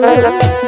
Thank you.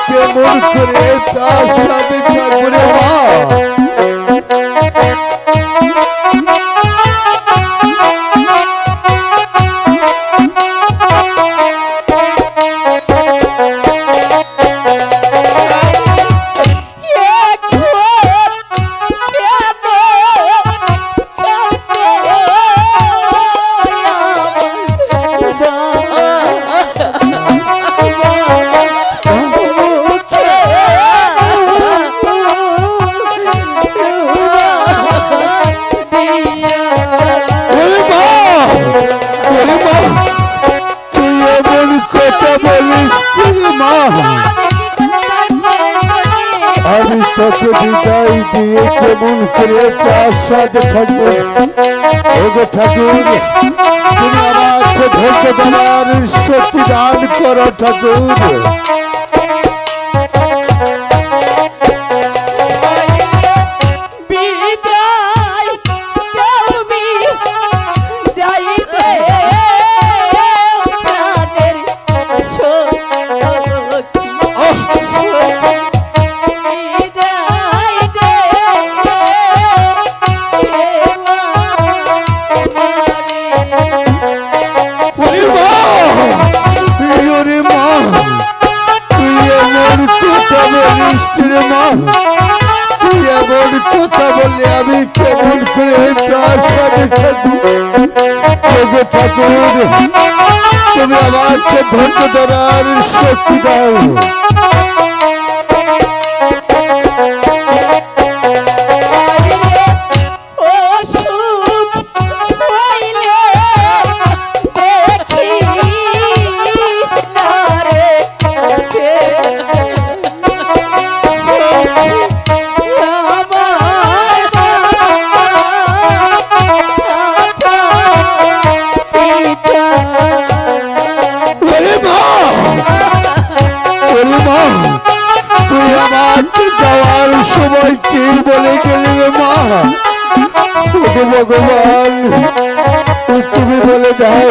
কেমন করে তার সাথে থাকব মা আমি তোকে বিদায় দিয়ে কেমন করে প্রাসাদ থাকব? ওগো ঠাকুর, তুমি আমাকে ধৈর্য দেওয়ার শক্তি দান করো ঠাকুর। তুমি আমাকে ধৈর্য ধরার শক্তি দাও। আমাকে যাওয়ার সময় কি বলে গেলে মা। ভগবান তুমি বলে দাও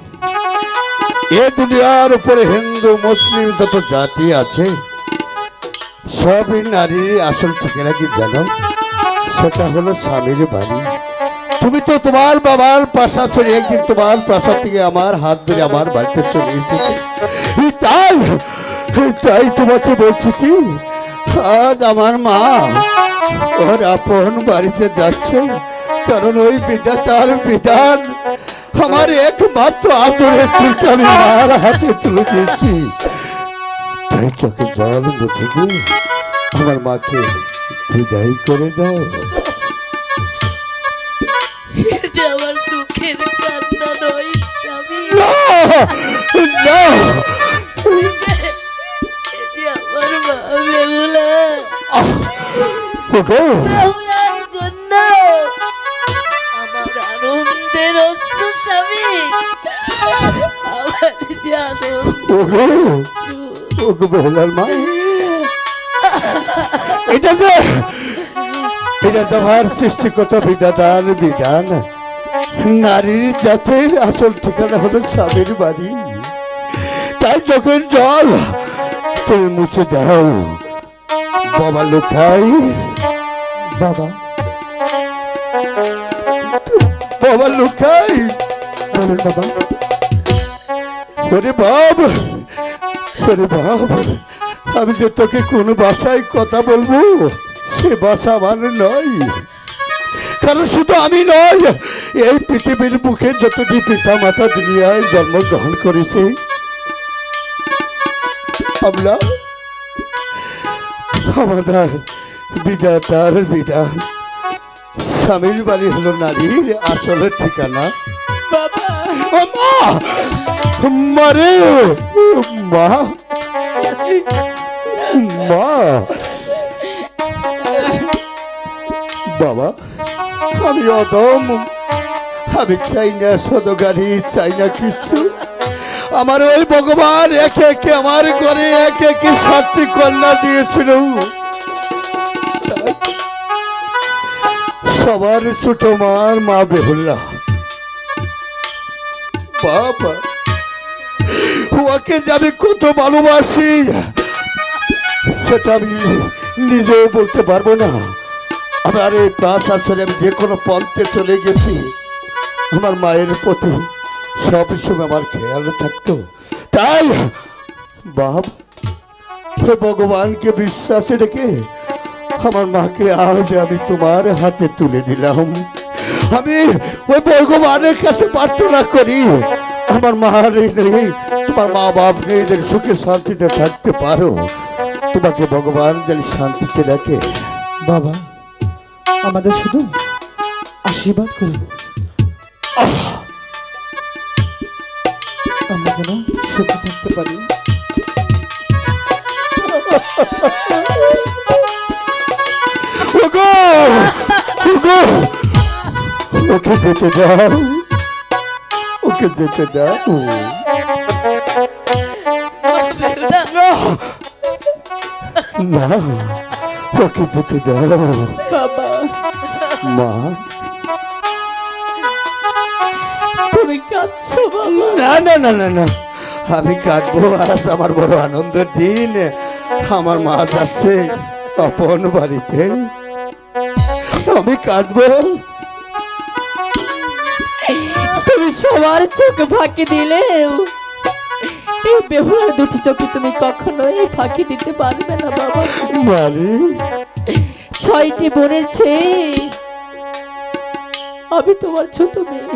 এ দুনিয়ার উপরে হিন্দু, মুসলিম, যত জাতি আছে, সবই নারীর আসল ঠিকানা কি জানো? সেটা হলো স্বামীর বাড়ি। তুমি তো তোমার বাবার পাশা ছেড়ে একদিন তোমার পাশা থেকে আমার হাত ধরে আমার বাড়িতে চলে এসেছে। তাই তাই তোমাকে বলছি কি, আজ আমার মা ওর আপন বাড়িতে যাচ্ছে, কারণ ওই বিদ্যা তার বিধান আমার একমাত্র আদরের চুলকে আমি আমার হাতে তুলে দিয়েছি। তাই চোখে জল মুছে দিয়ে আমার মাকে বিদায় করে দাও। আমার দুঃখের কান্না নয় স্বামী। না না। আমার মা বেগুলা ওগো বেহুলার মা। এটা যে এটা তোমার সৃষ্টিগত বিধান। বিধান নারীর জাতের আসল ঠিকানা হলো স্বামীর বাড়ি। তাই যখন জল তুমি মুছে দাও। বাবা লুকাই। বাবা। বাবা লুকাই। বলুন বাবা। ওরে বাব ওরে বাব আমি যে তোকে কোন ভাষায় কথা বলব সে ভাষা আমার নয়। কারণ শুধু আমি নয় এই পৃথিবীর মুখে যতটি পিতা মাতা দুনিয়ায় জন্মগ্রহণ করেছে আমরা আমাদের বিধাতার বিধান। স্বামীর বাড়ি হলো নারীর আসল ঠিকানা। বাবা! মারে মা মা বাবা, আমি অদম। আমি চাই না সদগাড়ি চাই না কিছু। আমার ওই ভগবান একে একে আমার ঘরে, একে একে সাতটি কন্যা দিয়েছিল। সবার ছোট মার মা বেহুল্লা বাবা ওকে যে আমি কত ভালোবাসি, সেটা আমি নিজেও বলতে পারব না। আমার এই প্রাস আসলে আমি যে কোনো পন্থে চলে গেছি, আমার মায়ের প্রতি সবসময় আমার খেয়াল থাকতো। তাই, বাপ, হে ভগবানকে বিশ্বাসে রেখে আমার মাকে আজ আমি তোমার হাতে তুলে দিলাম, আমি ওই ভগবানের কাছে প্রার্থনা করি, আমার মা তোমার মা বাপ যেন সুখে শান্তিতে থাকতে পারো। তোমাকে ভগবান যেন শান্তিতে রাখে। বাবা আমাদের শুধু আশীর্বাদ করুন। আমরা যেন সুখে থাকতে পারি। ওকে যেতে দাও। ওকে যেতে দাও। না ওকে যেতে দাও বাবা। মা। তুমি কাঁদছো বাবা। না না না না না। আমি কাটবো আজ আমার বড় আনন্দের দিন। আমার মা যাচ্ছে আপন বাড়িতে। আমি কাটবো তুমি সবার চোখ ফাঁকি দিলেও এই বেহুলার দুটি চোখে তুমি কখনোই ফাঁকি দিতে পারবে না বাবা। মানে? ছয়টি বোনের চেয়ে আমি তোমার ছোট মেয়ে।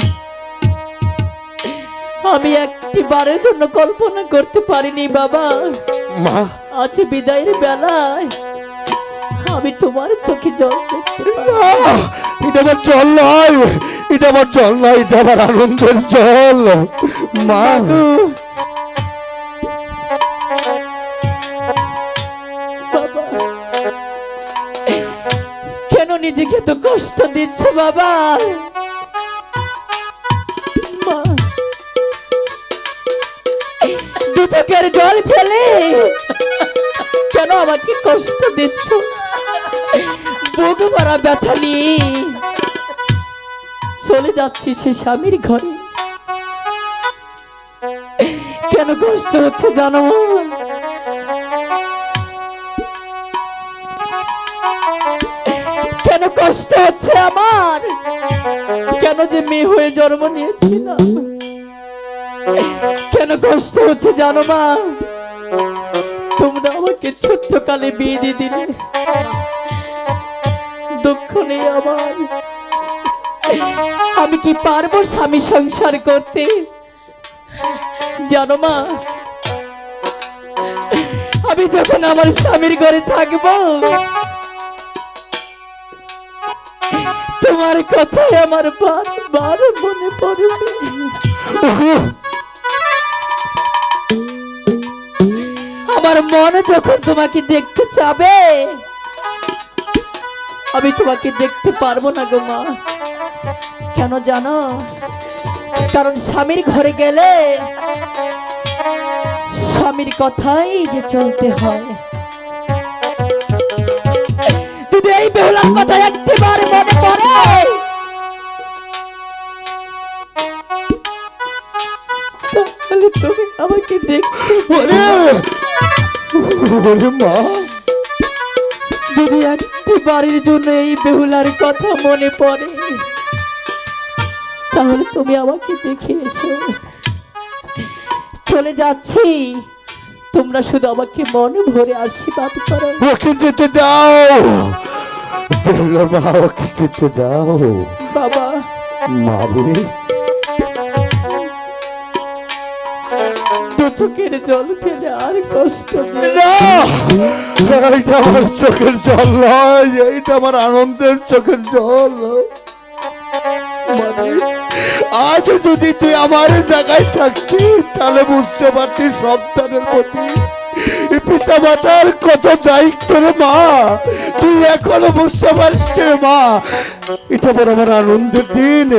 আমি একটি বারের জন্য কল্পনা করতে পারিনি বাবা। মা? আজ বিদায়ের বেলায় আমি তোমার চোখে জল। এটা আমার জল নয়। এটা আমার জল নয় এটা আমার আনন্দের জল। মা? নিজেকে এত কষ্ট দিচ্ছ বাবা। দু চোখের জল ফেলে কেন আমাকে কষ্ট দিচ্ছ? বুক ভরা ব্যথা নিয়ে চলে যাচ্ছি সে স্বামীর ঘরে। কেন কষ্ট হচ্ছে জানো কষ্ট হচ্ছে আমার। কেন যে মেয়ে হয়ে জন্ম নিয়েছিলাম? কেন কষ্ট হচ্ছে জানো মা? তোমরা আমাকে ছোট্ট কালে বিয়ে দিয়ে দিলে। দুঃখ নেই আমার। আমি কি পারব স্বামী সংসার করতে? জানো মা? আমি যখন আমার স্বামীর ঘরে থাকব তোমার কথাই আমার বারবার মনে পড়বে আমার মন যখন তোমাকে দেখতে চাবে, আমি তোমাকে দেখতে পারব না গো মা। কেন জানো? কারণ স্বামীর ঘরে গেলে স্বামীর কথাই যে চলতে হয়। যদি এই বেহুলার কথা একটিবার মনে পড়ে। তাহলে তুমি আমাকে দেখতে ওরে! মা! যদি একটি বাড়ির জন্য এই বেহুলার কথা মনে পড়ে তাহলে তুমি আমাকে দেখে এসো। চলে যাচ্ছি। তোমরা শুধু আমাকে মন ভরে আশীর্বাদ করো। ওকে যেতে দাও। মা ওকে যেতে দাও। বাবা। দু চোখের জল ফেলে আর কষ্ট এইটা আমার চোখের জল নয় এইটা আমার আনন্দের চোখের জল মানে আজ যদি তুই আমার জায়গায় থাকতি, তাহলে বুঝতে পারতি সন্তানের প্রতি পিতা মাতার কত দায়িত্ব রে মা। তুই এখনও বুঝতে পারছিস মা। এটা বড় আমার আনন্দের দিন।